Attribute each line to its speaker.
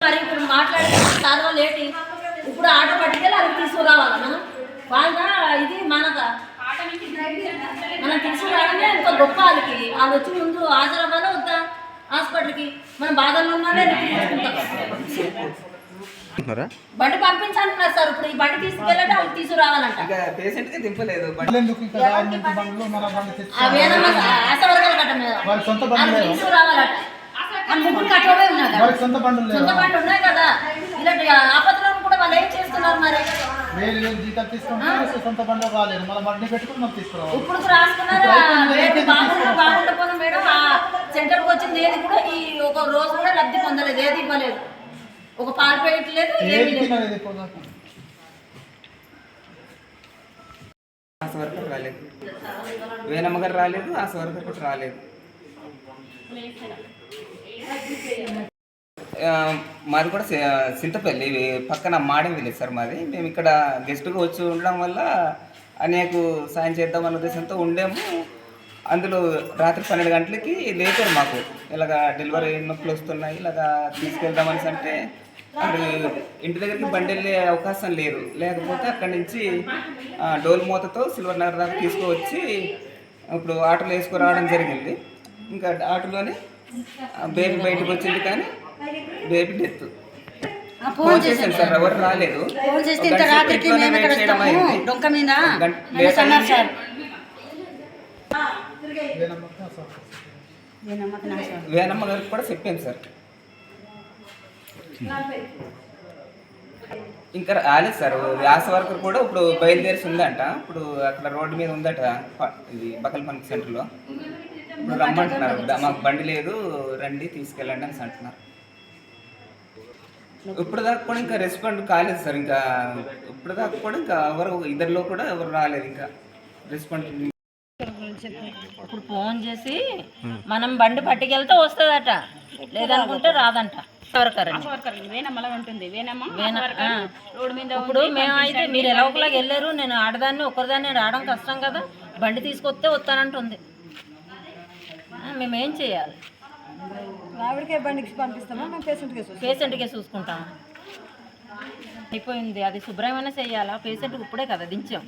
Speaker 1: మరి ఇప్పుడు మాట్లాడితే చదవ లేటి. ఇప్పుడు ఆట పట్టుకెళ్ళి అది తీసుకురావాలి మనం? వాళ్ళ ఇది మనక మనం తీసుకురావడమే ఇంకా గొప్ప వాళ్ళకి. వాళ్ళు వచ్చి ముందు హాజరవ్వాలా వద్దా? హాస్పిటల్కి? మనం బాధల్లో ఉన్నాడే తీసుకుంటాం బండి సార్. ఇప్పుడు ఈ బండి తీసుకెళ్ళంటే వాళ్ళు తీసుకురావాలంట.
Speaker 2: పేషెంట్కి దింపలేదు.
Speaker 3: సొంత
Speaker 1: తీసుకురావాలట. ముగ్గురు కట్టవే ఉన్నారు బండి ఉన్నాయి కదా. ఇలాంటి ఆపత్తులను కూడా వాళ్ళు ఏం చేస్తున్నారు మరి?
Speaker 3: వేలు వేలు జీతాలు తీసుకుంటే సొంత బండ్లు రాలేదు. మన బండి పెట్టుకుని మనం తీసుకురావాలి.
Speaker 1: ఇప్పుడు రాసుకున్నారు రేపు బాగుంటే బాగుండకపోయినా మేడం ఆ సెంటర్కి వచ్చింది ఏది కూడా ఈ ఒక రోజు కూడా లబ్ధి పొందలేదు ఏది ఇవ్వలేదు ఒక పాలు పెట్టలేదు ఏమీ లేదు.
Speaker 3: తినలేదు ఇప్పుడు దాకా.
Speaker 2: ఆశ వర్కర్ రాలేదు. వేనమ్మ గారు రాలేదు ఆశ వర్కర్ కూడా రాలేదు. ఆ, మాది కూడా సి- సింతపల్లి ఇవి పక్కన మాడం విలేజ్ సార్ మాది. మేము ఇక్కడ గెస్ట్గా వచ్చి ఉండడం వల్ల అనేక సాయం చేద్దాం అన్న ఉద్దేశంతో ఉండేము. అందులో రాత్రి పన్నెండు గంటలకి లేచారు మాకు. ఇలాగా డెలివరీ నొప్పులు వస్తున్నాయి ఇలాగా తీసుకెళ్దామని అంటే అక్కడ ఇంటి దగ్గరికి బండి వెళ్ళే అవకాశం లేదు. లేకపోతే అక్కడి నుంచి డోల్ మూతతో సిల్వర్ నగర్ దాకా తీసుకువచ్చి ఇప్పుడు ఆటోలో వేసుకురావడం జరిగింది. ఇంకా ఆటోలోనే బేబీ బయటకు వచ్చింది కానీ బేబీ డెత్. ఫోన్ చేశాను సార్ ఎవరు రాలేదు.
Speaker 1: ఫోన్ చేస్తే ఇంత రాత్రికి మేము ఇక్కడ వస్తాము. డొంక మీద? అన్నారు సార్.
Speaker 2: వేణమ్మ గారికి కూడా చెప్పాను సార్ ఇంకా రాలేదు సార్. వ్యాస వర్క్ కూడా ఇప్పుడు బయలుదేరి ఉందంట ఇప్పుడు అక్కడ రోడ్డు మీద ఉందట ఇది బకల్ పనికి సెంటర్లో. ఇప్పుడు రమ్మంటున్నారు. మాకు బండి లేదు రండి తీసుకెళ్ళండి అని అంటున్నారు. ఇప్పుడు దాకా కూడా ఇంకా రెస్పాండ్ కాలేదు సార్. ఇంకా ఇప్పుడు దాకా కూడా ఇంకా ఎవరు ఇద్దరిలో కూడా ఎవరు రాలేదు ఇంకా. రెస్పాండ్
Speaker 1: ఇప్పుడు ఫోన్ చేసి మనం బండి పట్టుకెళ్తే వస్తుందట. లేదనుకుంటే రాదంట. ఇప్పుడు మేమైతే మీరు ఎలా ఒకలాగా వెళ్ళారు? నేను ఆడదాన్ని ఒకరిదాన్ని రావడం కష్టం కదా. బండి తీసుకొస్తే వస్తానంటుంది. మేమేం చేయాలి?
Speaker 4: ఆవిడకే బండికి పంపిస్తామా? మేము పేషెంట్కి
Speaker 1: పేషెంట్కే చూసుకుంటాం అయిపోయింది. అది శుభ్రమైనా చేయాలా? పేషెంట్కి ఇప్పుడే కదా దించాం.